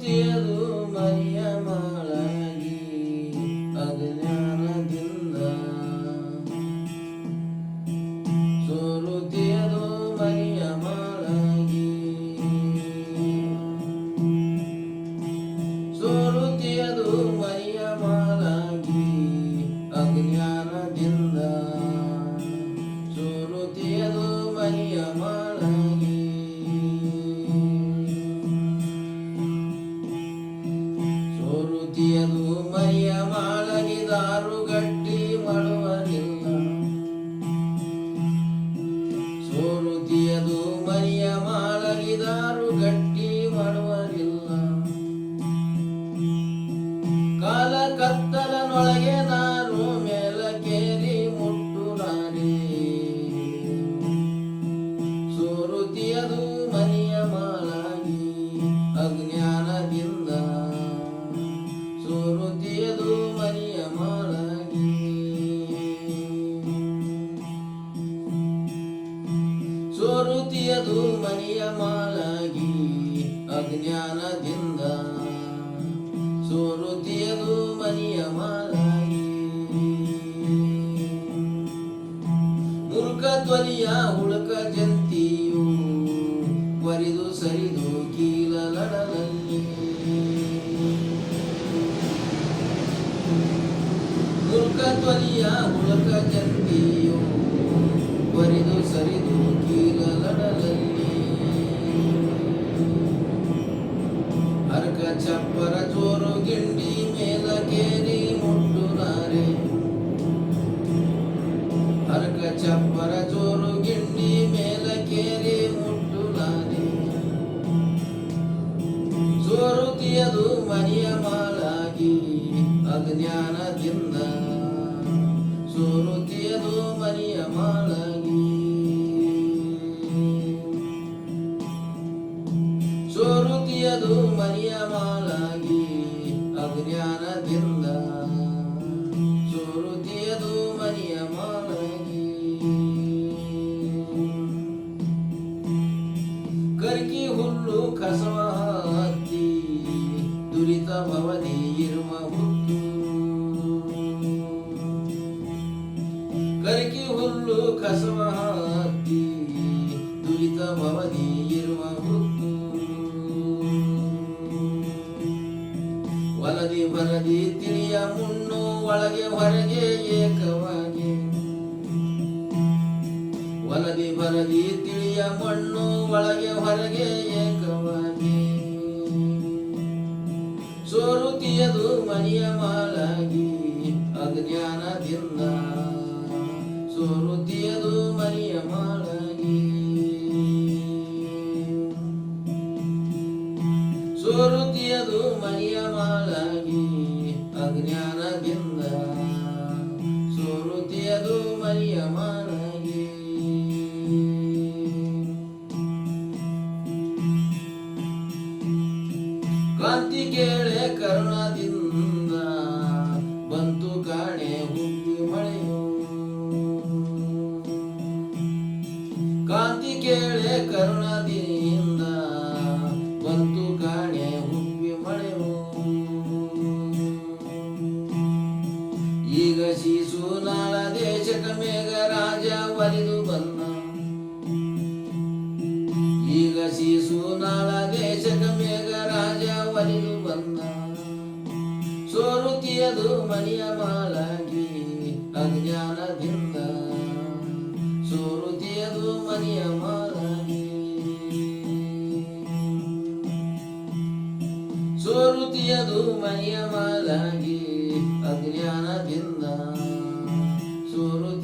ಸೋರುತಿಯದು ಮರಿಯ ಮಾಳಾಗಿ ಅಜ್ಞಾನದಿಂದ ಸೋರುತಿಯದು ಮರಿಯ ಮಾಳಾಗಿ ಸೋರುತಿಯದು Minha mãe. ಸೋರುತಿಯದು ಮನಿಯ ಮಾಲಾಗಿ ಅಜ್ಞಾನದಿಂದ. ಸೋರುತಿಯದು ಮನಿಯ ಮಾಲಾಗಿ. ಮುರುಕ ಧ್ವನಿಯ ಉಳುಕ ಜಂತಿಯು ಬರಿದು ಸರಿದು ಕೀಲಲಡಲಲ್ಲಿ ಮುರುಕ ಧ್ವನಿಯ ಹುಳುಕ ಜಂತಿಯು చప్పర చోరు గిండి మేలకేరి ముట్టురారే అరక చప్పర చోరు గిండి మేలకేరి ముట్టురారే చోరు తీయదు మరియమాలాగి అజ్ఞాన దింద చోరు తీయదు మరియమాలాగి ಮಾಳಾಗಿ ಅಜ್ಞಾನದಿಂದ ಸುರುತಿಯದು ಮನಿಯ ಮಾಳಾಗಿ ಕರ್ಕಿ ಹುಲ್ಲು ಕಸವ ಹತ್ತಿ ದುರಿತ ಭವದಿ ಇರುವ ಕರ್ಕಿ ಹುಲ್ಲು ಕಸವ ಹತ್ತಿ ದುರಿತ ಭವದಿ ಇರುವ ಒಲದಿ ಬರದಿ ತಿಳಿಯ ಮುನ್ನು ಒಳಗೆ ಹೊರಗೆ ಏಕವಾಗಿ. ಬಲದಿ ಬರದಿ ತಿಳಿಯ ಮಣ್ಣು ಒಳಗೆ ಹೊರಗೆ ಏಕವಾಗಿ. ಸೋರುತಿಯದು ಮನಿಯ ಮಾಲಾಗಿ ಅಜ್ಞಾನದಿಂದ. ಸೋರುತಿಯದು ಮನಿಯ ಮಾಲಾಗಿ. ಸೋರುತಿಯದು ಮನಿಯ ಕೇಳೆ ಕರುಣದಿಂದ ಬಂತು ಕಾಣೆ ಹುಬ್ಬಿ ಮಳೆಯು. ಕಾಂತಿ ಕೇಳೆ ಕರುಣದಿಂದ ಬಂತು ಕಾಣೆ ಹುಬ್ಬಿ ಮಳೆಯು. ಈಗ ಶೀಸು ನಾಳ ದೇಶಕ ಮೇಘ ರಾಜ ಬರಿದು ಬಂದ. ಈಗ ಶೀಸು ನಾಳ ದೇಶಕ ಮೇಘ ಒಲಿದು ಬಂದ. ಸೋರುತಿಯದು ಮನಿಯ ಮಾಲಾಗಿ ಅಜ್ಞಾನದಿಂದ. ಸೋರುತಿಯದು ಮನಿಯ ಮಾಲಾಗಿ. ಸೋರುತಿಯದು ಮನಿಯ ಮಾಲಾಗಿ ಅಜ್ಞಾನದಿಂದ. ಸೋರುತಿಯದು